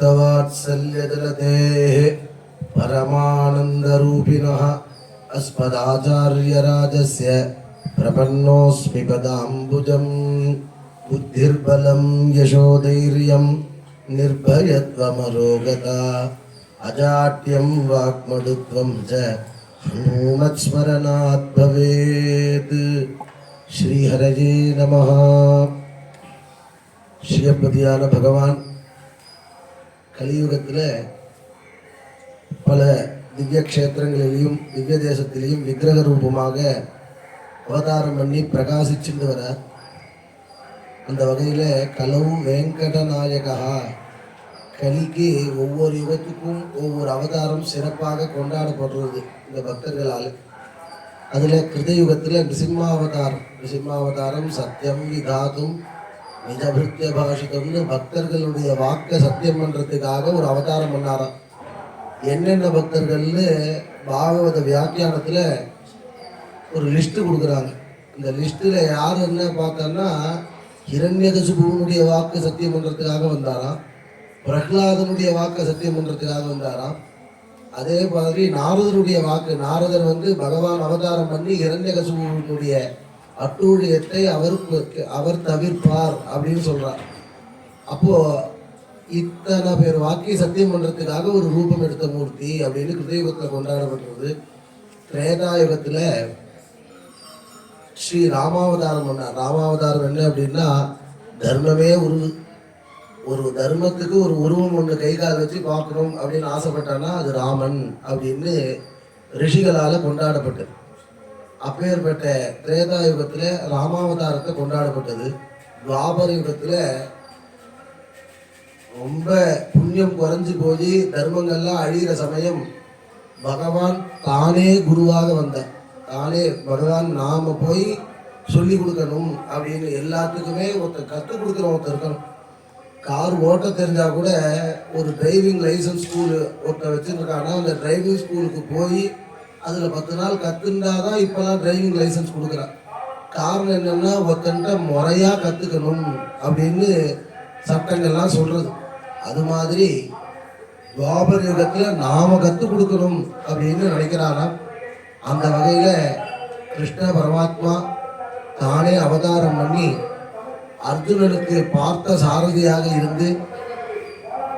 भक्तवात्सल्यजलतेः परमानन्दरूपिणः अस्मदाचार्यराजस्य प्रपन्नोऽस्मि पदाम्बुजं बुद्धिर्बलं यशोधैर्यं निर्भयत्वमरोगता अजाट्यं वाक्मडुत्वं च हनूमत्स्मरणात् भवेत् श्रीहरये नमः श्रियपदियान भगवान् கலியுகத்தில் பல திவ்ய கஷேத்திரங்களிலையும் திவ்ய தேசத்திலையும் விக்கிரக ரூபமாக அவதாரம் பண்ணி பிரகாசிச்சுட்டு வர அந்த வகையில் கலவு வெங்கடநாயகா கலிக்கு ஒவ்வொரு யுகத்துக்கும் ஒவ்வொரு அவதாரம் சிறப்பாக கொண்டாடப்படுறது இந்த பக்தர்களால். அதில் கிருதயுகத்தில் நிசிம்மாவதாரம் நிசிம்மாவதாரம் சத்தியம் விதாதும் நிஜபிருத்திய பாஷிதம்னு பக்தர்களுடைய வாக்க சத்தியம் பண்ணுறதுக்காக ஒரு அவதாரம் பண்ணாராம் என்னென்ன பக்தர்கள்னு பாகவத வியாக்கியானத்தில் ஒரு லிஸ்ட்டு கொடுக்குறாங்க. இந்த லிஸ்ட்டில் யார் என்ன பார்த்தோன்னா ஹிரண்யகசுபுவனுடைய வாக்கு சத்தியம் பண்ணுறதுக்காக வந்தாராம் பிரஹ்லாதனுடைய வாக்கை சத்தியம் பண்ணுறதுக்காக வந்தாராம் அதே மாதிரி நாரதருடைய வாக்கு நாரதர் வந்து பகவான் அவதாரம் பண்ணி இரண்யகசுபுவனுடைய அட்டூழியத்தை அவருக்கு அவர் தவிர்ப்பார் அப்படின்னு சொல்றார். அப்போ இத்தனை பேர் வாக்கி சத்தியம் பண்றதுக்காக ஒரு ரூபம் எடுத்த மூர்த்தி அப்படின்னு கிருதயுகத்தை கொண்டாடப்படுறது திரேதாயுகத்தில் ஸ்ரீ ராமாவதாரம் பண்ணார். ராமாவதாரம் என்ன அப்படின்னா தர்மமே ஒரு ஒரு தர்மத்துக்கு ஒரு உருவம் ஒன்று கை கால் வச்சு பார்க்கணும் அப்படின்னு ஆசைப்பட்டான்னா அது ராமன் அப்படின்னு ரிஷிகளால் கொண்டாடப்பட்டது. அப்பேற்பட்ட திரேதா யுகத்தில் ராமாவதாரத்தை கொண்டாடப்பட்டது. துவாபர யுகத்தில் ரொம்ப புண்ணியம் குறைஞ்சு போய் தர்மங்கள்லாம் அழிகிற சமயம் பகவான் தானே குருவாக வந்தார். தானே பகவான் நாம் போய் சொல்லி கொடுக்கணும் அப்படின்னு எல்லாத்துக்குமே ஒருத்தர் கற்றுக் கொடுக்குற ஒருத்தர் இருக்கணும். கார் ஓட்ட தெரிஞ்சால் கூட ஒரு டிரைவிங் லைசன்ஸ் ஸ்கூலு ஒருத்தர் வச்சுருக்காங்கன்னா அந்த டிரைவிங் ஸ்கூலுக்கு போய் அதில் பத்து நாள் கற்றுண்டாதான் இப்போலாம் டிரைவிங் லைசன்ஸ் கொடுக்குறான் காரணம் என்னென்னா ஒருத்தன்ட்ட முறையாக கற்றுக்கணும் அப்படின்னு சட்டங்கள்லாம் சொல்கிறது அது மாதிரி துவாபர் யுகத்தில் நாம் கற்றுக் கொடுக்கணும் அப்படின்னு நினைக்கிறாராம் அந்த வகையில் கிருஷ்ண பரமாத்மா தானே அவதாரம் பண்ணி அர்ஜுனனுக்கு பார்த்த சாரதியாக இருந்து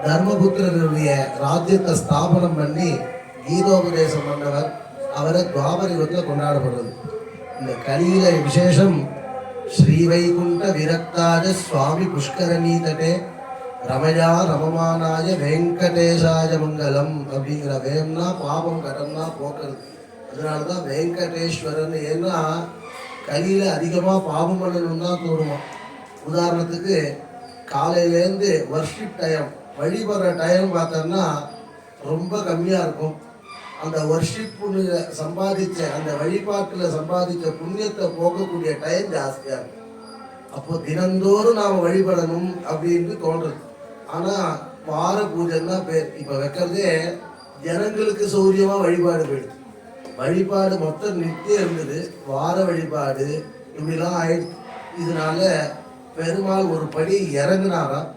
தர்மபுத்திரனுடைய ராஜ்யத்தை ஸ்தாபனம் பண்ணி கீதோபதேசம் பண்ணவர் அவரை துவாபர யுகத்தில் கொண்டாடப்படுறது. இந்த கலியில விசேஷம் ஸ்ரீவைகுண்ட விரக்தாஜ சுவாமி புஷ்கரணி தட்டே ரமயா ரமமானாய வெங்கடேஷாய மங்கலம் அப்படிங்கிற வேம்னா பாபம் கடம்னா போக்குறது. அதனால தான் வெங்கடேஸ்வரன் ஏன்னா கையில் அதிகமாக பாபம் பண்ணணும் தான் தோணுமா உதாரணத்துக்கு காலையிலேருந்து வர்ஷிப் டைம் வழிபடுற டைம் பார்த்தோம்னா ரொம்ப கம்மியாக இருக்கும். அந்த வர்ஷிப் சம்பாதிச்ச அந்த வழிபாட்டில் சம்பாதிச்ச புண்ணியத்தை போகக்கூடிய டைம் ஜாஸ்தியாக இருக்கும் அப்போ தினந்தோறும் நாம் வழிபடணும் அப்படின்னு தோன்றுது. ஆனால் வார பூஜைன்னா பேர். இப்போ வைக்கிறதே ஜனங்களுக்கு சௌரியமாக வழிபாடு போயிடுது. வழிபாடு மொத்தம் நித்தியம் இருந்தது. வார வழிபாடு இப்படிலாம் ஆயிடுச்சு இதனால பெருமாள் ஒரு படி இறங்குனாராம்.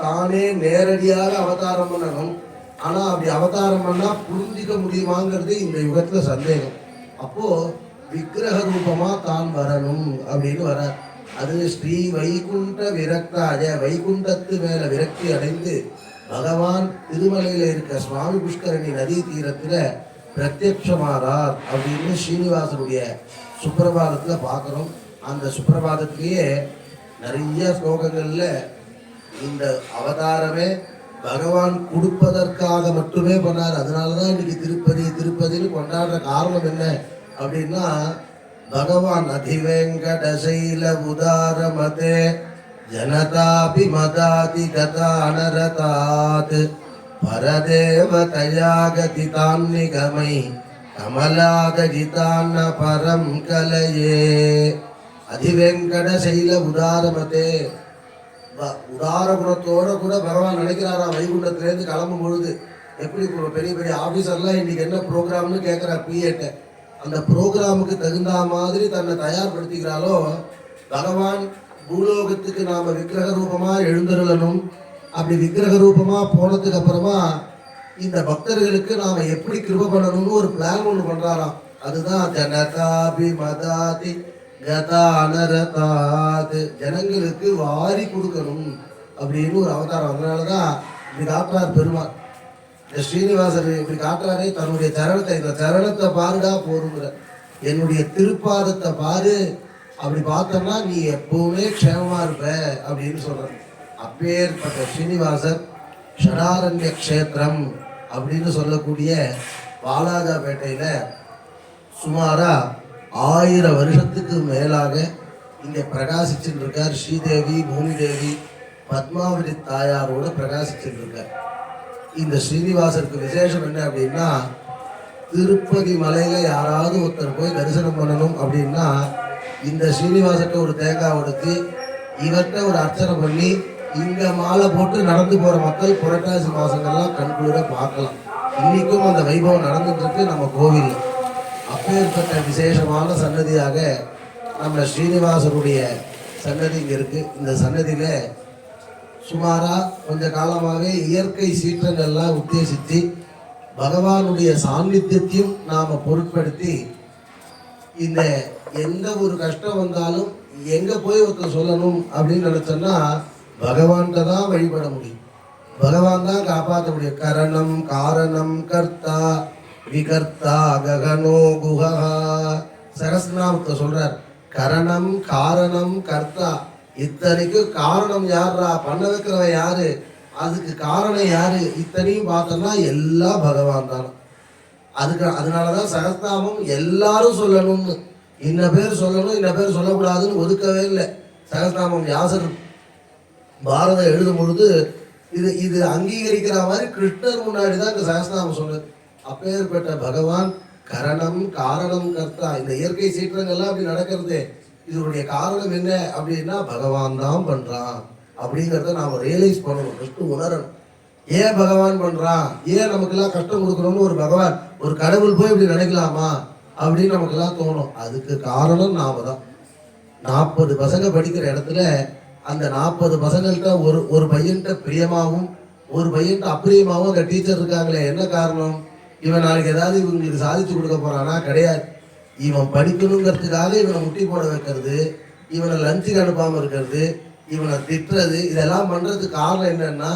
தானே நேரடியாக அவதாரம் பண்ணணும். ஆனால் அப்படி அவதாரம் பண்ணால் புரிஞ்சிக்க முடியுமாங்கிறது இந்த யுகத்தில் சந்தேகம். அப்போது விக்கிரக ரூபமாக தான் வரணும் அப்படின்னு வரார் அது ஸ்ரீ வைகுண்ட விரக்தாஜ வைகுண்டத்து மேலே விரக்தி அடைந்து பகவான் திருமலையில் இருக்க சுவாமி புஷ்கரணி நதி தீரத்தில் பிரத்யட்சமாறார் அப்படின்னு ஸ்ரீனிவாசனுடைய சுப்பிரபாதத்தில் பார்க்குறோம் அந்த சுப்பிரபாதத்திலேயே நிறைய ஸ்லோகங்களில் இந்த அவதாரமே பகவான் கொடுப்பதற்காக மட்டுமே பண்ணார். அதனால தான் இன்னைக்கு திருப்பதி திருப்பதியில் கொண்டாடுற காரணம் என்ன அப்படின்னா பகவான் அதிவேங்கடசைல உதார மதே ஜனதாபி மதாதி கதானரதாத் பரதேவ தயாகதி தான் நிகமை கமலாகஜிதான பரம் கலையே அதிவேங்கட சைல உதாரமதே. உதார குணத்தோட கூட பகவான் நினைக்கிறாரா? வைகுண்டத்திலேருந்து கிளம்பும் பொழுது எப்படி பெரிய பெரிய ஆஃபீஸர்லாம் இன்னைக்கு என்ன ப்ரோக்ராம்னு கேட்குறா பிஏட்ட. அந்த ப்ரோக்ராமுக்கு தகுந்த மாதிரி தன்னை தயார்படுத்திக்கிறாலோ பகவான் பூலோகத்துக்கு நாம் விக்கிரக ரூபமாக எழுந்தருளணும். அப்படி விக்கிரக ரூபமாக போனதுக்கு அப்புறமா இந்த பக்தர்களுக்கு நாம் எப்படி கிருப பண்ணணும்னு ஒரு பிளான் ஒன்று பண்ணுறாராம் அதுதான் ஜனதாபி மதாதி கதா அனரதாது ஜனங்களுக்கு வாரி கொடுக்கணும் அப்படின்னு ஒரு அவதாரம். அதனாலதான் இப்படி காட்டுறார் பெருமாள். இந்த ஸ்ரீனிவாசர் இப்படி காட்டுறாரே தன்னுடைய சரணத்தை இந்த சரணத்தை பாருடா போருங்கிற. என்னுடைய திருப்பாதத்தை பாரு. அப்படி பார்த்தோம்னா நீ எப்பவுமே க்ஷேமமா இருப்ப அப்படின்னு சொல்றாரு. அப்பேற்பட்ட ஸ்ரீனிவாசர் ஷடாரண்ய க்ஷேத்திரம் அப்படின்னு சொல்லக்கூடிய பாலாஜாபேட்டையில் சுமாரா ஆயிரம் வருஷத்துக்கு மேலாக இங்கே பிரகாசிச்சுட்டு இருக்கார் ஸ்ரீதேவி பூமிதேவி பத்மாவதி தாயாரோட பிரகாசிச்சுட்டு இருக்கார் இந்த ஸ்ரீனிவாசருக்கு விசேஷம் என்ன அப்படின்னா திருப்பதி மலையில் யாராவது ஒருத்தர் போய் தரிசனம் பண்ணணும் அப்படின்னா இந்த ஸ்ரீனிவாசர்கிட்ட ஒரு தேங்காய் உடைத்து இவர்கிட்ட ஒரு அர்ச்சனை பண்ணி இங்கே மாலை போட்டு நடந்து போகிற மக்கள் புரட்டாசி மாதங்கள்லாம் கண்குளிர பார்க்கலாம். இன்றைக்கும் அந்த வைபவம் நடந்துட்டு இருக்கு நம்ம கோவிலில். அப்பேற்பட்ட விசேஷமான சன்னதியாக நம்ம ஸ்ரீனிவாசருடைய சன்னதி இங்கே இருக்குது இந்த சன்னதியில் சுமாராக கொஞ்ச காலமாகவே இயற்கை சீற்றங்கள்லாம் உத்தேசித்து பகவானுடைய சாநித்தியத்தையும் நாம் பொருட்படுத்தி இந்த எந்த ஒரு கஷ்டம் வந்தாலும் எங்கே போய் ஒருத்தர் சொல்லணும் அப்படின்னு நினச்சோன்னா பகவான்கிட்ட தான் வழிபட முடியும். பகவான் தான் காப்பாற்ற முடியும் கரணம் காரணம் கர்த்தா விகர்த்தா ககனோ குஹா சகஸ்நாமத்தை சொல்றார். கரணம் காரணம் கர்த்தா. இத்தனைக்கும் காரணம் யாரா பண்ண வைக்கிறவன் யாரு? அதுக்கு காரணம் யாரு? இத்தனையும் பார்த்தோம்னா எல்லாம் பகவான் தான். அதுக்கு அதனாலதான் சகஸ்நாமம் எல்லாரும் சொல்லணும்னு. இன்ன பேர் சொல்லணும் இன்ன பேர் சொல்லக்கூடாதுன்னு ஒதுக்கவே இல்லை. சகஸ்நாமம் யாசர் பாரதம் எழுதும் பொழுது இது இது அங்கீகரிக்கிற மாதிரி கிருஷ்ணர் முன்னாடி தான் இந்த சகஸ்நாமம் சொன்னது. அப்பேற்பட்ட பகவான் கரணம் காரணம் கர்த்தா. இந்த இயற்கை சீற்றங்கள்லாம் அப்படி நடக்கிறது. இதனுடைய காரணம் என்ன அப்படின்னா பகவான் தான் பண்றான். அப்படிங்கிறத நாம ரியலைஸ் பண்ணணும் ஃபர்ஸ்ட் உணரணும். ஏன் பகவான் பண்றான்? ஏன் நமக்கெல்லாம் கஷ்டம் கொடுக்கணும்னு ஒரு பகவான் ஒரு கடவுள் போய் இப்படி நினைக்கலாமா? அப்படின்னு நமக்கெல்லாம் தோணும். அதுக்கு காரணம் நாம தான். நாற்பது பசங்க படிக்கிற இடத்துல அந்த நாற்பது பசங்கள்கிட்ட ஒரு ஒரு பையன்கிட்ட பிரியமாகவும் ஒரு பையன்கிட்ட அப்பிரியமாகவும் அந்த டீச்சர் இருக்காங்களே என்ன காரணம்? இவன் நாளைக்கு ஏதாவது இவங்களுக்கு சாதித்து கொடுக்க போறானா? கிடையாது. இவன் படிக்கணுங்கிறதுக்காக இவனை முட்டி போட வைக்கிறது இவனை லஞ்சுக்கு அனுப்பாமல் இருக்கிறது இவனை திட்டுறது இதெல்லாம் பண்ணுறதுக்கு காரணம் என்னன்னா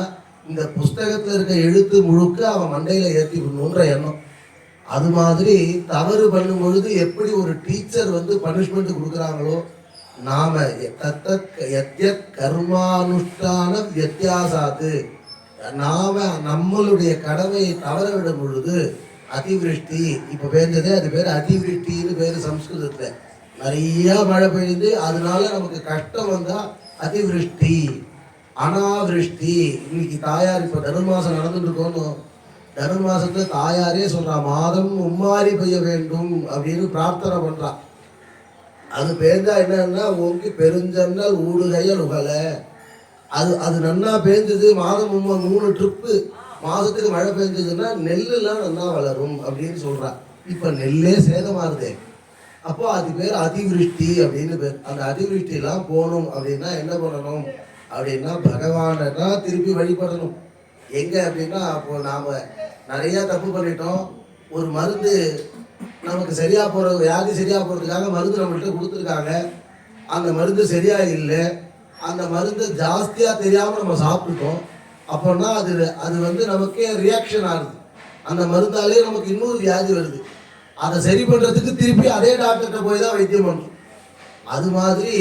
இந்த புஸ்தகத்தில் இருக்க எழுத்து முழுக்க அவன் மண்டையில் ஏற்றி விடணுன்ற எண்ணம். அது மாதிரி தவறு பண்ணும் பொழுது எப்படி ஒரு டீச்சர் வந்து பனிஷ்மெண்ட் கொடுக்குறாங்களோ நாம எத்த எத்த கர்மானுஷ்டான வித்தியாசாத்து நாம நம்மளுடைய கடமையை தவற விடும் பொழுது அதிவிருஷ்டி இப்ப பேர்ந்ததே அது பேர் அதிவிருஷ்டின்னு பேரு சம்ஸ்கிருதத்துல. நிறைய மழை பெய்யுது அதனால நமக்கு கஷ்டம் வந்தா அதிவிருஷ்டி அனாவிருஷ்டி. இன்னைக்கு தாயார் இப்ப தனுர்மாசம் நடந்துட்டு இருக்கோன்னு தனுர்மாசத்துல தாயாரே சொல்றா மாதம் உம்மாரி பெய்ய வேண்டும் அப்படின்னு பிரார்த்தனை பண்றா. அது பேர்ந்தா என்னன்னா ஓங்கி பெருஞ்சன்னல் ஊடுகையல் உகலை அது அது நல்லா பேஞ்சது மாதம் மூணு ட்ரிப்பு மாதத்துக்கு மழை பெஞ்சதுன்னா நெல்லுலாம் நல்லா வளரும் அப்படின்னு சொல்கிறா இப்போ நெல்லே சேதமாகுது. அப்போ அது பேர் அதிவிருஷ்டி அப்படின்னு பேர். அந்த அதிவிருஷ்டிலாம் போகணும் அப்படின்னா என்ன பண்ணணும்? அப்படின்னா பகவானை தான் திருப்பி வழிபடணும். எங்கே அப்படின்னா அப்போ நாம் நிறையா தப்பு பண்ணிட்டோம். ஒரு மருந்து நமக்கு சரியாக போகிற வியாதி சரியாக போகிறதுக்காக மருந்து நம்மள்கிட்ட கொடுத்துருக்காங்க. அந்த மருந்து சரியாக இல்லை. அந்த மருந்து ஜாஸ்தியாக தெரியாமல் நம்ம சாப்பிட்டுட்டோம். அப்போன்னா அது அது வந்து நமக்கே ரியாக்ஷன் ஆகுது. அந்த மருந்தாலே நமக்கு இன்னொரு வியாதி வருது. அதை சரி பண்ணுறதுக்கு திருப்பி அதே டாக்டர்கிட்ட போய் தான் வைத்தியம் பண்ணுறோம் அது மாதிரி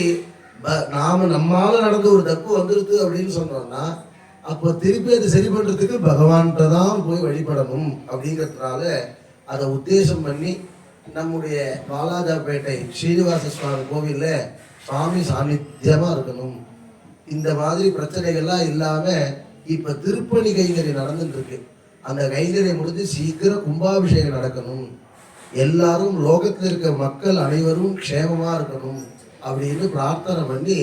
ப- நாம நம்மால நடந்த ஒரு தப்பு வந்துருது அப்படின்னு சொன்னோம்னா அப்போ திருப்பி அதை சரி பண்ணுறதுக்கு பகவான்கிட்ட தான் போய் வழிபடணும் அப்படிங்கிறதுனால அதை உத்தேசம் பண்ணி நம்முடைய பாலாஜாப்பேட்டை ஸ்ரீனிவாச சுவாமி கோவில்ல சுவாமி சாநித்தியமாக இருக்கணும். இந்த மாதிரி பிரச்சனைகள்லாம் இல்லாம இப்ப திருப்பணி கைங்கறி நடந்துட்டு இருக்கு அந்த கைங்கரை முடிஞ்சு சீக்கிரம் கும்பாபிஷேகம் நடக்கணும். எல்லாரும் லோகத்தில் இருக்க மக்கள் அனைவரும் க்ஷேமமா இருக்கணும் அப்படின்னு பிரார்த்தனை பண்ணி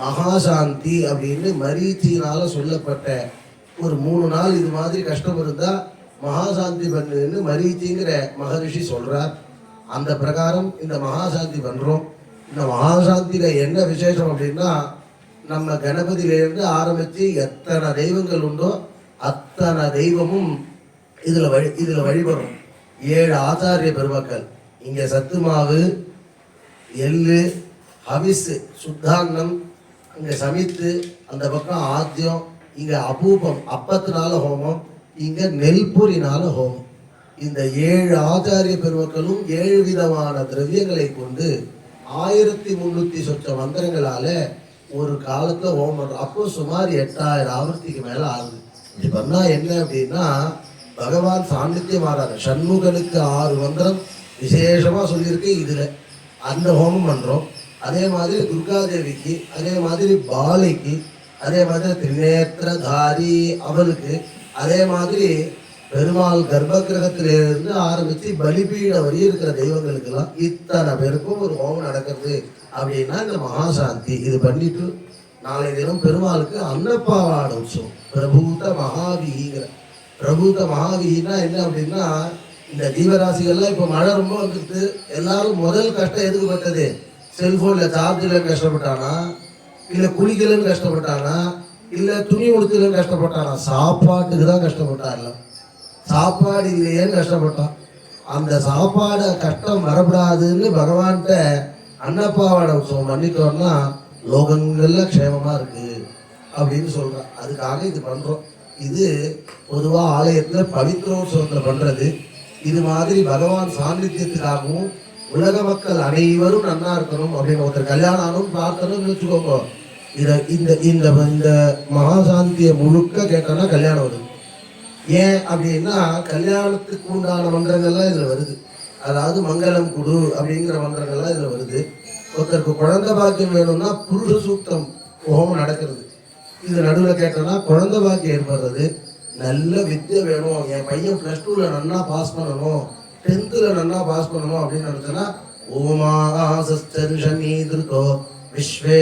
மகாசாந்தி அப்படின்னு மரீச்சியினால சொல்லப்பட்ட ஒரு மூணு நாள் இது மாதிரி கஷ்டம் இருந்தா மகாசாந்தி பண்ணுன்னு மரீச்சிங்கிற மகரிஷி சொல்றார். அந்த பிரகாரம் இந்த மகாசாந்தி பண்றோம். இந்த மகாசாந்தியில என்ன விசேஷம் அப்படின்னா நம்ம கணபதியிலேருந்து ஆரம்பித்து எத்தனை தெய்வங்கள் உண்டோ அத்தனை தெய்வமும் இதில் வழி இதில் வழிபடும் ஏழு ஆச்சாரிய பெருமக்கள். இங்கே சத்து மாவு எள்ளு ஹவிசு சுத்தாங்கம் அங்கே சமித்து அந்த பக்கம் ஆத்தியம் இங்கே அபூபம் அப்பத்தினால ஹோமம் இங்கே நெல்பூரினால ஹோமம். இந்த ஏழு ஆச்சாரிய பெருமக்களும் ஏழு விதமான திரவியங்களை கொண்டு ஆயிரத்தி முந்நூற்றி சொச்ச மந்திரங்களால ஒரு காலத்துல ஹோமம் பண்றோம் அப்போ சுமார் எட்டாயிரம் ஆவர்த்திக்கு மேல ஆகுது. இப்படி பண்ணா என்ன அப்படின்னா பகவான் சாநித்தியம் ஆறாரு சண்முகனுக்கு ஆறு மந்திரம் விசேஷமா சொல்லியிருக்கு இதுல. அந்த ஹோமம் பண்றோம். அதே மாதிரி துர்காதேவிக்கு அதே மாதிரி பாலைக்கு அதே மாதிரி திரிநேத்திரதாரி அவளுக்கு அதே மாதிரி பெருமாள் கர்ப்பகிரகத்திலிருந்து ஆரம்பித்து பலிபீட வரி இருக்கிற தெய்வங்களுக்கெல்லாம் இத்தனை பேருக்கும் ஒரு ஹோமம் நடக்கிறது அப்படின்னா இந்த மகாசாந்தி இது பண்ணிட்டு நாளை தினம் பெருமாளுக்கு அன்னப்பாவாட உற்சவம். பிரபூத மகாவிகிங்கிற பிரபூத மகாவிகினா என்ன அப்படின்னா இந்த ஜீவராசிகள்லாம் இப்போ மழை ரொம்ப வந்துட்டு எல்லாரும் முதல் கஷ்டம் எதுக்கு பட்டது? செல்போனில் சார்ஜில் கஷ்டப்பட்டானா? இல்லை குளிக்கலன்னு கஷ்டப்பட்டானா? இல்லை துணி உடுத்தலன்னு கஷ்டப்பட்டானா? சாப்பாட்டுக்கு தான் கஷ்டப்பட்டான்ல சாப்பாடு இல்லையேன்னு கஷ்டப்பட்டான் அந்த சாப்பாடு கஷ்டம் வரப்படாதுன்னு பகவான்கிட்ட அன்னப்பாவோட உற்சவம் லோகங்கள்ல க்ஷேமமா இருக்கு அப்படின்னு சொல்றான் அதுக்காக இது பண்றோம். இது பொதுவாக ஆலயத்தில் பவித்ரோத்சவத்தில் பண்றது. இது மாதிரி பகவான் சாநித்தியத்துக்காகவும் உலக மக்கள் அனைவரும் நன்னா இருக்கணும் அப்படின்னு ஒருத்தர் கல்யாணம் ஆனும் பிரார்த்தனைன்னு வச்சுக்கோங்க. இதை இந்த இந்த இந்த மகாசாந்தியை முழுக்க கேட்டோம்னா கல்யாணம் வருது. ஏன் அப்படின்னா கல்யாணத்துக்கு உண்டான மந்திரங்கள்லாம் இதில் வருது. அதாவது மங்களம் குடு அப்படிங்கிற மந்திரங்கள்லாம் இதில் வருது. ஒருத்தருக்கு குழந்தை பாக்கியம் வேணும்னா புருஷ சூக்தம் ஹோமம் நடக்கிறது. இது நடுவில் கேட்டோம்னா குழந்தை பாக்கியம் ஏற்படுறது. நல்ல வித்தியை வேணும். என் பையன் ப்ளஸ் டூவில் நன்னா பாஸ் பண்ணணும். டென்த்தில் நன்னா பாஸ் பண்ணணும் அப்படின்னு நினச்சோன்னா ஓமாசஸ்தருஷனீ திருத்தோ விஸ்வே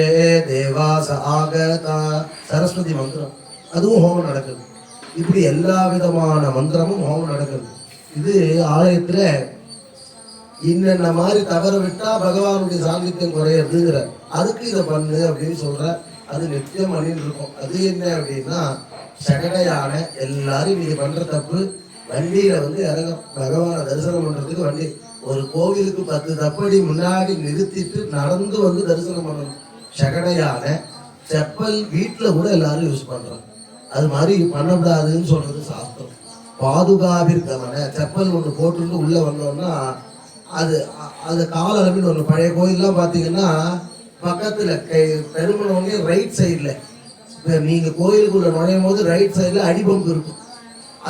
தேவாச ஆகதா. சரஸ்வதி மந்திரம். அதுவும் ஹோமம் நடக்குது. இப்படி எல்லா விதமான மந்திரமும் ஹோமம் நடக்குது இது ஆலயத்துல இன்னென்ன மாதிரி தவற விட்டா பகவானுடைய சாநித்தியம் குறையிறதுங்கிற அதுக்கு இதை பண்ணு அப்படின்னு சொல்ற அது நித்தியம் அணின்னு இருக்கும். அது என்ன அப்படின்னா சகடையான எல்லாரும் நீங்க பண்ற தப்பு வண்டியில வந்து இறங்க பகவானை தரிசனம் பண்றதுக்கு வண்டி ஒரு கோவிலுக்கு பத்து தப்படி முன்னாடி நிறுத்திட்டு நடந்து வந்து தரிசனம் பண்ணணும். சகடையான செப்பல் வீட்டில் கூட எல்லாரும் யூஸ் பண்றோம். அது மாதிரி பண்ணக்கூடாதுன்னு சொல்றது சாஸ்திரம். பாதுகாவிற்கவன செப்பல் ஒன்று போட்டுட்டு உள்ள வந்தோம்னா அது அது அது காலரமின்னு ஒன்று பழைய கோயிலெலாம் பார்த்தீங்கன்னா பக்கத்தில் கை பெருமனோடனே ரைட் சைடில் இப்போ நீங்கள் கோயிலுக்குள்ள நுழையும் போது ரைட் சைடில் அடிபம்பு இருக்கும்.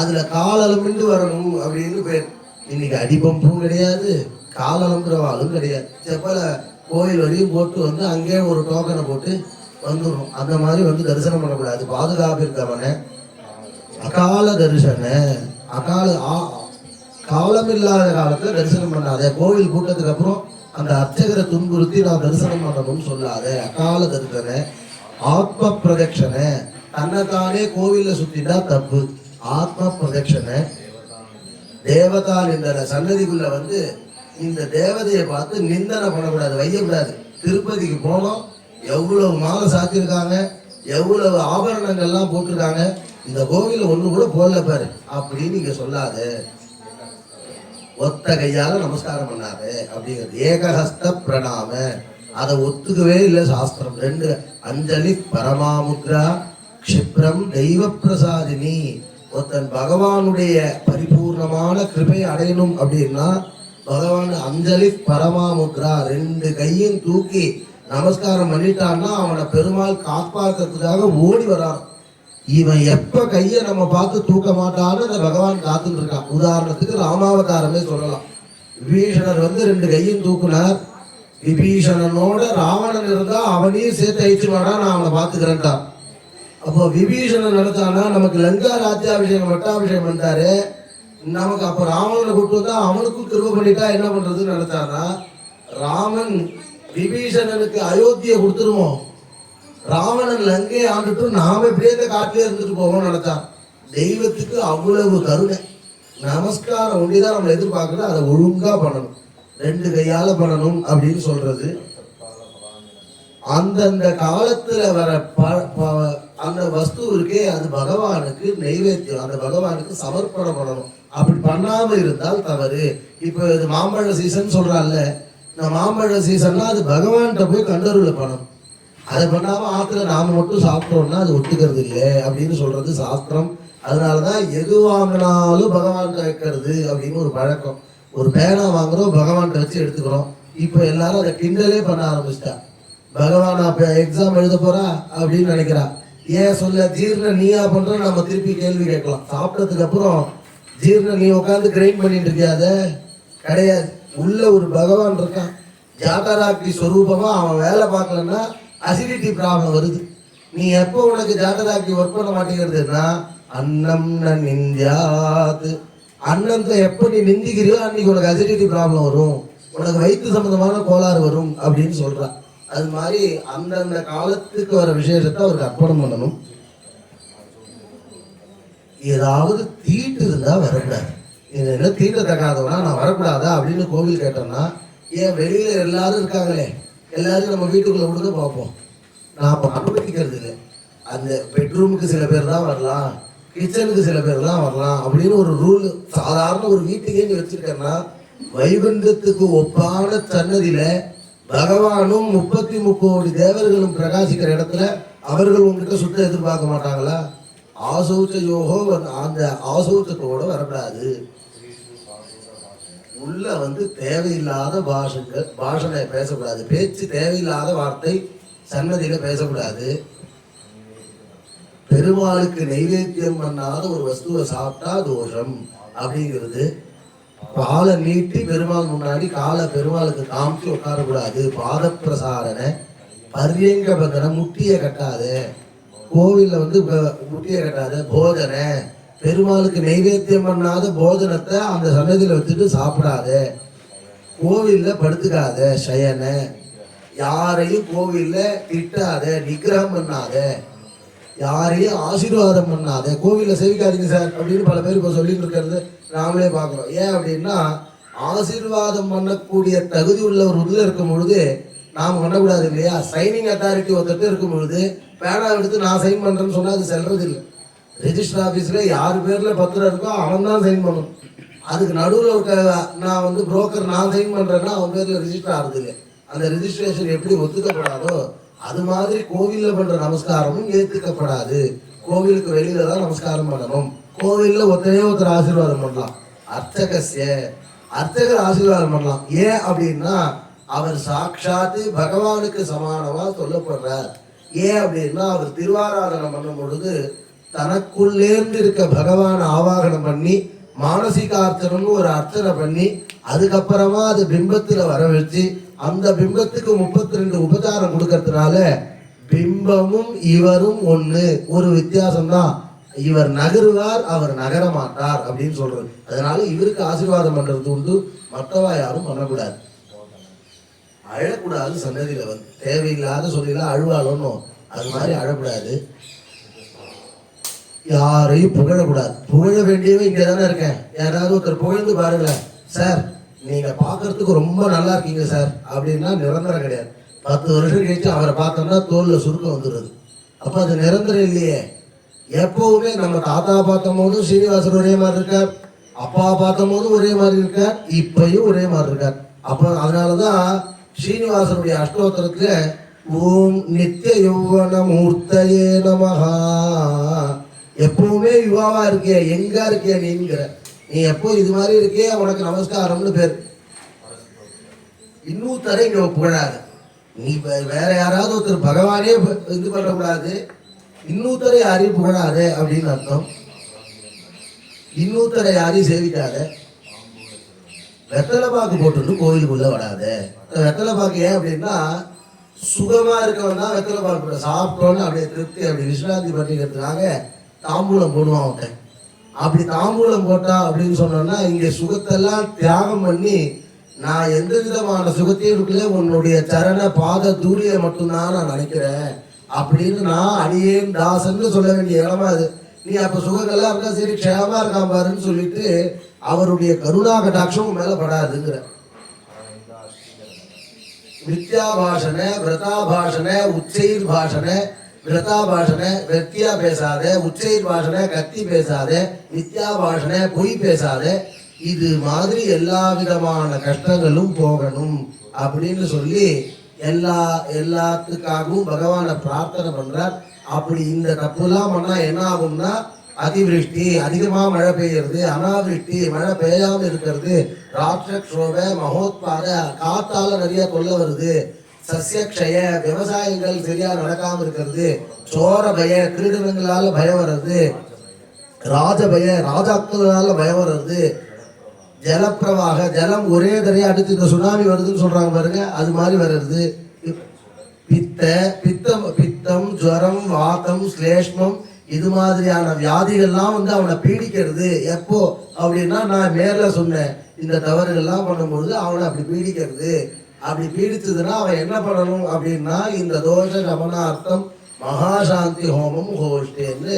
அதில் காலலமிண்டு வரணும் அப்படின்னு பேர். இன்னைக்கு அடிபம்பும் கிடையாது காலலம்புறவாலும் கிடையாது. செப்பலை கோயில் வரையும் போட்டு வந்து அங்கேயே ஒரு டோக்கனை போட்டு வந்துடும் அந்த மாதிரி வந்து தரிசனம் பண்ணக்கூடாது. பாதுகாப்பிற்கவன அகால தரிசன. அகால ஆ- காலம் இல்லாத காலத்துல தரிசனம் பண்ணாத. கோவில் கூட்டத்துக்கு அப்புறம் அந்த அர்ச்சகரை துன்புறுத்தி நான் தரிசனம் பண்ணணும்னு சொல்லாத. அகால தரிசன. ஆத்ம பிரதட்சண. தன்னைத்தானே கோவில்ல சுத்திட்டா தப்பு. ஆத்ம பிரதட்சண. தேவதா என்ற சன்னதிக்குள்ள வந்து இந்த தேவதையை பார்த்து நிந்தனை பண்ணக்கூடாது வையக்கூடாது. திருப்பதிக்கு போனோம். எவ்வளவு மாலை சாத்தியிருக்காங்க? எவ்வளவு ஆபரணங்கள்லாம் போட்டிருக்காங்க? இந்த கோவில ஒண்ணு கூட போடல பாரு. அப்படின்னு நீங்க சொல்லாத. ஒத்த கையால நமஸ்காரம் பண்ணாரு அப்படிங்கிறது ஏகஹஸ்த பிரணாம. அதை ஒத்துக்கவே இல்லை சாஸ்திரம். ரெண்டு அஞ்சலி பரமாமுத்ரா க்ஷிப்ரம் தெய்வ பிரசாதினி ஒருத்தன் பகவானுடைய பரிபூர்ணமான கிருபை அடையணும் அப்படின்னா பகவான் அஞ்சலி பரமாமுத்ரா ரெண்டு கையும் தூக்கி நமஸ்காரம் பண்ணிட்டான்னா அவனை பெருமாள் காப்பாற்றுறதுக்காக ஓடி வரான். இவன் எப்ப கையை நம்ம பார்த்து தூக்க மாட்டான்னு அந்த பகவான் காத்துட்டு இருக்கான். உதாரணத்துக்கு ராமாவதாரமே சொல்லலாம். விபீஷணர் வந்து ரெண்டு கையும் தூக்குனார். விபீஷணனோட ராவணன் இருந்தா அவனையும் சேர்த்து அழிச்சுவாடா நான் அவனை பார்த்துக்கிறேன்டா. அப்போ விபீஷணன் நினைச்சானா நமக்கு லங்கா ராஜ்யாபிஷேகம் வட்டாபிஷேகம் பண்ணிட்டாரு நமக்கு அப்போ ராவணனை கூட்டு வந்தா அவனுக்கும் திரும்ப பண்ணிட்டா என்ன பண்றதுன்னு நினைச்சானா ராமன் விபீஷணனுக்கு அயோத்தியை கொடுத்துருவோம். ராவணன் லங்கையை ஆண்டுட்டு நாம இப்படியே இந்த காட்டிலே இருந்துட்டு போவோம் நினைச்சான். தெய்வத்துக்கு அவ்வளவு கருணை. நமஸ்காரம் ஒண்டிதான் நம்ம எதிர்பார்க்கல அதை ஒழுங்கா பண்ணணும். ரெண்டு கையால பண்ணணும் அப்படின்னு சொல்றது. அந்தந்த காலத்துல வர ப- ப- அந்த வஸ்து இருக்கே அது பகவானுக்கு நைவேத்தியம். அந்த பகவானுக்கு சமர்ப்பணம் பண்ணணும். அப்படி பண்ணாம இருந்தால் தவறு. இப்போ இது மாம்பழ சீசன் சொல்றான்ல இந்த மாம்பழ சீசன்னா அது பகவான்கிட்ட போய் கண்டருள பணம். அதை பண்ணாமல் ஆற்றுல நாம் மட்டும் சாப்பிட்றோம்னா அது ஒத்துக்கிறது இல்லை அப்படின்னு சொல்கிறது சாஸ்திரம். அதனால தான் எது வாங்கினாலும் பகவான்கிட்ட வைக்கிறது அப்படின்னு ஒரு பழக்கம். ஒரு பேனா வாங்குறோம் பகவான்கிட்ட வச்சு எடுத்துக்கிறோம். இப்போ எல்லாரும் அதை கிண்டலே பண்ண ஆரம்பிச்சிட்டா. பகவான் அப்போ எக்ஸாம் எழுத போகிறா அப்படின்னு நினைக்கிறா. ஏன் சொல்ல ஜீரண நீயா பண்ணுற நம்ம திருப்பி கேள்வி கேட்கலாம். சாப்பிட்டதுக்கு அப்புறம் ஜீரண நீ உட்காந்து கிரைண்ட் பண்ணிட்டு இருக்கியாத கிடையாது. உள்ள ஒரு பகவான் இருக்கான். ஜாதராக்டி ஸ்வரூபமா அவன் வேலை பார்க்கலன்னா அசிடிட்டி ப்ராப்ளம் வருது. நீ எப்போ உனக்கு ஜாதராக்டி ஒர்க் பண்ண மாட்டேங்கிறதுனா அன்னம் நிந்தியாது. அன்னத்தை எப்போ நீ நிந்திக்கிறியோ அன்னைக்கு உனக்கு அசிடிட்டி ப்ராப்ளம் வரும். உனக்கு வயிற்று சம்பந்தமான கோளாறு வரும் அப்படின்னு சொல்கிறான் அது மாதிரி அந்தந்த காலத்துக்கு வர விசேஷத்தை அவருக்கு அர்ப்பணம் பண்ணணும். ஏதாவது தீட்டு இருந்தால் வரக்கூடாது. இது என்ன தீண்டத்தக்காதவனா நான் வரக்கூடாதா அப்படின்னு கோவில் கேட்டோம்னா ஏன் வெளியில எல்லாரும் இருக்காங்களே எல்லாரும் நம்ம வீட்டுக்குள்ள விடுங்க பார்ப்போம். நாம அனுமதிக்கிறது இல்லை. அந்த பெட்ரூமுக்கு சில பேர் தான் வரலாம் கிச்சனுக்கு சில பேர் தான் வரலாம் அப்படின்னு ஒரு ரூல் சாதாரண ஒரு வீட்டுக்கே நீ வச்சிருக்கேன்னா வைகுண்டத்துக்கு ஒப்பான சன்னதியில பகவானும் முப்பத்தி முக்கோடி தேவர்களும் பிரகாசிக்கிற இடத்துல அவர்கள் உங்ககிட்ட சுத்த எதிர்பார்க்க மாட்டாங்களா? ஆசௌத்த யோகோ அந்த ஆசௌச்சத்தோட வரக்கூடாது உள்ள வந்து தேவையில்லாத பாஷங்கள் பாஷனை பேசக்கூடாது. பேச்சு தேவையில்லாத வார்த்தை சன்னதியில பேசக்கூடாது. பெருமாளுக்கு நைவேத்தியம் பண்ணாத ஒரு வஸ்துவை சாப்பிட்டா தோஷம் அப்படிங்கிறது. காலை நீட்டி பெருமாள் முன்னாடி காலை பெருமாளுக்கு காமிச்சு உட்காரக்கூடாது. பாதப்பிரசாரண பரியங்க பந்தன முட்டியை கட்டாத. கோவில்ல வந்து ப- முட்டியை கட்டாத போதனை. பெருமாளுக்கு நைவேத்தியம் பண்ணாத போஜனத்தை அந்த சன்னதியில வச்சுட்டு சாப்பிடாத. கோவில்ல படுத்துக்காத சயனை. யாரையும் கோவில்ல திட்டாத நிகிரகம் பண்ணாத. யாரையும் ஆசீர்வாதம் பண்ணாத. கோவில்ல சேவிக்காதீங்க சார் அப்படின்னு பல பேர் இப்போ சொல்லிட்டு இருக்கிறது நாமளே பார்க்குறோம். ஏன் அப்படின்னா ஆசீர்வாதம் பண்ணக்கூடிய தகுதி உள்ளவர் உள்ள இருக்கும் பொழுது நாம் பண்ணக்கூடாது இல்லையா? சைனிங் அத்தாரிட்டி ஒருத்தட்டு இருக்கும் பொழுது பேனா எடுத்து நான் சைன் பண்ணுறேன்னு சொன்னால் அது செல்றது இல்லை. ரெஜிஸ்டர் ஆஃபீஸில் யார் பேரில் பத்திரம் இருக்கோ அவன் தான் சைன் பண்ணணும் அதுக்கு நடுவில் இருக்க நான் வந்து புரோக்கர் நான் சைன் பண்ணுறேன்னா அவன் பேரில் ரிஜிஸ்டர் ஆகுது இல்லை. அந்த ரெஜிஸ்ட்ரேஷன் எப்படி ஒத்துக்கப்படாதோ அது மாதிரி கோவிலில் பண்ணுற நமஸ்காரமும் ஏற்றுக்கப்படாது கோவிலுக்கு வெளியில தான் நமஸ்காரம் பண்ணணும். கோவிலில் ஒருத்தரே ஒருத்தர் ஆசீர்வாதம் பண்ணலாம். அர்த்தகசிய அர்த்தகர் ஆசீர்வாதம் பண்ணலாம். ஏன் அப்படின்னா அவர் சாட்சாத்து பகவானுக்கு சமானமாக சொல்லப்படுறார். ஏன் அப்படின்னா அவர் திருவாராதனம் பண்ணும் பொழுது தனக்குள்ளேர்ந்து இருக்க பகவான் ஆவாகனம் பண்ணி மானசிகார்த்தனம்னு ஒரு அர்ச்சனை பண்ணி அதுக்கப்புறமா அது பிம்பத்தில் வர வச்சு அந்த பிம்பத்துக்கு முப்பத்தி ரெண்டு உபச்சாரம் கொடுக்கறதுனால பிம்பமும் இவரும் ஒன்று ஒரு வித்தியாசம் தான் இவர் நகருவார் அவர் நகர மாட்டார் அப்படின்னு சொல்றது. அதனால இவருக்கு ஆசீர்வாதம் பண்றது உண்டு மற்றவா யாரும் பண்ணக்கூடாது. அழக்கூடாது சன்னதியில வந்து தேவையில்லாத சொல்லிலாம் அழுவாளோன்னு. அது மாதிரி அழக்கூடாது. யாரையும் புகழக்கூடாது. புகழ வேண்டியவன் இங்கே தானே இருக்கேன். யாராவது ஒருத்தர் புகழ்ந்து பாருங்களேன். சார் நீங்கள் பார்க்கறதுக்கு ரொம்ப நல்லா இருக்கீங்க சார். அப்படின்னா நிரந்தரம் கிடையாது. பத்து வருஷம் கழிச்சு அவரை பார்த்தோம்னா தோலில் சுருக்கம் வந்துடுது அப்போ அது நிரந்தரம் இல்லையே. எப்போவுமே நம்ம தாத்தா பார்த்தும் போதும் ஸ்ரீனிவாசர் ஒரே மாதிரி இருக்கார். அப்பா பார்த்தும் போதும் ஒரே மாதிரி இருக்கார். இப்பயும் ஒரே மாதிரி இருக்கார். அப்போ அதனாலதான் ஸ்ரீனிவாசனுடைய அஷ்டோத்திரத்துல ஓம் நித்திய யௌவன மூர்த்தயே நமஹா. எப்பவுமே யுவாவா இருக்கிய எங்க இருக்கிய நீங்கிற. நீ எப்போ இது மாதிரி இருக்கே உனக்கு நமஸ்காரம்னு பேர். இன்னொருத்தரை இங்க புகழாது. நீ வேற யாராவது ஒருத்தர் பகவானே இது பண்ணக்கூடாது. இன்னொருத்தரை யாரையும் புகழாத அப்படின்னு அர்த்தம். இன்னொருத்தரை யாரையும் சேவிக்காத. வெத்தலை பாக்கு போட்டுட்டு கோயிலுக்குள்ள வராத. வெத்தலை பாக்கு ஏன் அப்படின்னா சுகமா இருக்கவன் தான் வெத்தலை பாக்கு போட சாப்பிட்டோன்னு அப்படியே திருப்தி அப்படி விஸ்ராந்தி பண்ணிக்கிறதுக்காக தாம்பூலம் போடுவான் அவன். அப்படி தாம்பூலம் போட்டா அப்படின்னு சொன்னோம்னா இங்க சுகத்தெல்லாம் தியாகம் பண்ணி நான் எந்த விதமான சுகத்தையும் இருக்கல உன்னுடைய சரண பாத தூரியை மட்டும்தான் நான் நினைக்கிறேன் அப்படின்னு நான் அடியேன் தாசன்னு சொல்ல வேண்டிய இடமா அது. நீ அப்ப சுகங்கள்லாம் இருக்கா சரி க்ஷேமா இருக்கான் பாருன்னு சொல்லிட்டு அவருடைய கருணா கடாட்சம் மேலே மேல படாதுங்கிற. மித்யாபாஷண விரதாபாஷண உச்சைர் பாஷண விரதாபாஷண வெத்தியா பேசாத உச்சைர் பாஷன கத்தி பேசாத மித்யாபாஷண பொய் பேசாத இது மாதிரி எல்லா விதமான கஷ்டங்களும் போகணும் அப்படின்னு சொல்லி எல்லா எல்லாத்துக்காகவும் பகவானை பிரார்த்தனை பண்றார். அப்படி இந்த தப்புலாம் பண்ணா என்ன ஆகும்னா அதிவிருஷ்டி அதிகமா மழை பெய்யறது அனாவிருஷ்டி மழை பெய்யாம இருக்கிறது ராட்சக்ஷோப மகோத்பாத காத்தால நிறைய கொல்ல வருது சசியக்ஷய விவசாயங்கள் சரியா நடக்காம இருக்கிறது சோர பய திருடனங்களால பயம் வர்றது ராஜ பய ராஜாக்களால பயம் வர்றது ஜலப்பிரவாக ஜலம் ஒரே தரையை அடுத்து இந்த சுனாமி வருதுன்னு சொல்றாங்க பாருங்க அது மாதிரி வர்றது. பித்த பித்தம் பித்தம் ஜுவரம் வாதம் ஸ்லேஷ்மம் இது மாதிரியான வியாதிகள்லாம் வந்து அவனை பீடிக்கிறது. எப்போ? அப்படின்னா நான் மேல சொன்னேன். இந்த தவறுகள்லாம் பண்ணும்பொழுது அவனை அப்படி பீடிக்கிறது. அப்படி பீடித்ததுன்னா அவன் என்ன பண்ணணும் அப்படின்னா இந்த தோஷ சமனார்த்தம் மகாசாந்தி ஹோமம் ஹோஷ்டேன்னு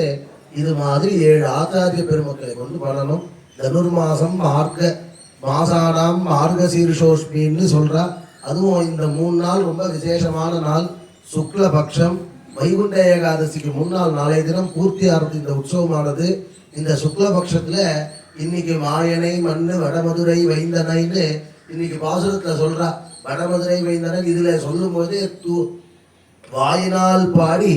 இது மாதிரி ஏழு ஆச்சாரிய பெருமக்களை கொண்டு பண்ணணும். தனுர்மாசம் மார்க்க மாசானாம் மார்க்க சீர்ஷோஷ்மின்னு சொல்றா. அதுவும் இந்த மூணு நாள் ரொம்ப விசேஷமான நாள். சுக்லபக்ஷம் வைகுண்ட ஏகாதசிக்கு முன்னால் நாளைய தினம் பூர்த்தி ஆகிறது இந்த உற்சவமானது. இந்த சுக்லபக்ஷத்தில் இன்னைக்கு மாயனை மண்ணு வடமதுரை வைந்தனைன்னு இன்னைக்கு பாசுரத்தில் சொல்கிறா வடமதுரை வைந்தனன் இதில் சொல்லும் போதே தூ வாயினால் பாடி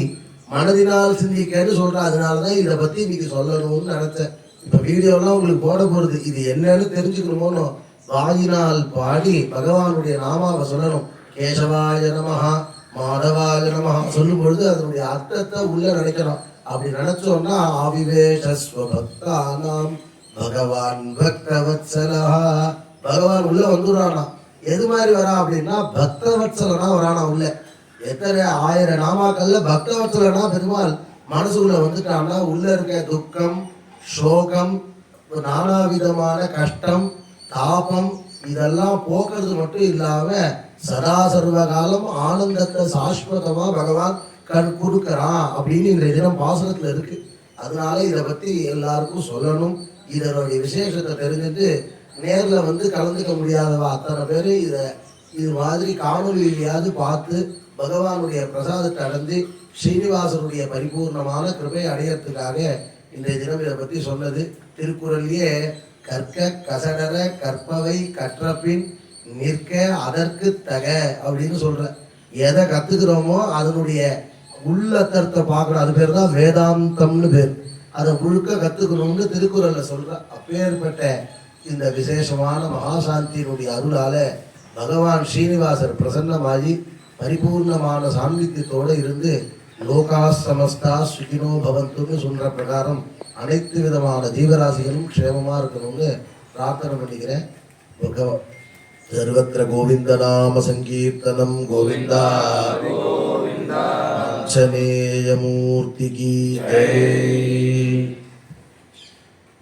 மனதினால் சிந்திக்கன்னு அதனால தான் இதை பற்றி இன்னைக்கு சொல்லணும்னு நினச்சேன். இப்போ வீடியோலாம் உங்களுக்கு போட போகிறது இது என்னன்னு தெரிஞ்சுக்கணுமோனோ வாயினால் பாடி பகவானுடைய நாமாவை சொல்லணும். கேசவாய நமஹா மாதவாய நமஹா. சொல்லும் பொழுது அதனுடைய அர்த்தத்தை உள்ள நினைக்கணும். அப்படி நினைச்சோம்னா ஆவிவேஷஸ்வபக்தானாம் பகவான் பக்தவத்சலா பகவான் உள்ள வந்துடுறானா எது மாதிரி வரா அப்படின்னா பக்தவத்சலனா வரானா உள்ள. எத்தனை ஆயிரம் நாமாக்கள்ல பக்தவத்சலனா பெருமாள் மனசுக்குள்ள வந்துட்டான்னா உள்ள இருக்க துக்கம் சோகம் நானா விதமான கஷ்டம் தாபம் இதெல்லாம் போக்குறது மட்டும் இல்லாம சதா சர்வ காலம் ஆனந்தத்தை சாஸ்வதமா பகவான் கண் கொடுக்கறான் அப்படின்னு இந்த தினம் பாசனத்துல இருக்கு. அதனால இதை பத்தி எல்லாருக்கும் சொல்லணும். இதனுடைய விசேஷத்தை தெரிஞ்சுட்டு நேர்ல வந்து கலந்துக்க முடியாதவா அத்தனை பேர் இதை இது மாதிரி காணொலியிலையாவது பார்த்து பகவானுடைய பிரசாதத்தை அடைந்து ஸ்ரீனிவாசனுடைய பரிபூர்ணமான கிருபை அடையறதுக்காக இன்றைய தினம் இதை பற்றி சொன்னது. திருக்குறள்லேயே கற்க கசடர கற்பவை கற்றபின் நிற்க அதற்கு தக அப்படின்னு சொல்ற. எதை கத்துக்கிறோமோ அதனுடைய உள்ளத்தரத்தை பார்க்கணும். அது பேர் தான் வேதாந்தம்னு பேர். அதை முழுக்க கத்துக்கணும்னு திருக்குறள்ல சொல்ற. அப்பேற்பட்ட இந்த விசேஷமான மகாசாந்தியினுடைய அருளால பகவான் ஸ்ரீனிவாசர் பிரசன்னமாகி பரிபூர்ணமான சாநித்தியத்தோட இருந்து லோகா சமஸ்தா சுகினோ பவந்துன்னு சொல்ற பிரகாரம் அனைத்து விதமான ஜீவராசிகளும் க்ஷேமமா இருக்கணும்னு பிரார்த்தனை பண்ணிக்கிறேன். பகவ- சர்வத்திர கோவிந்த நாம சங்கீர்த்தனம் கோவிந்தா. ஆஞ்சநேயமூர்த்திக்கு கீதை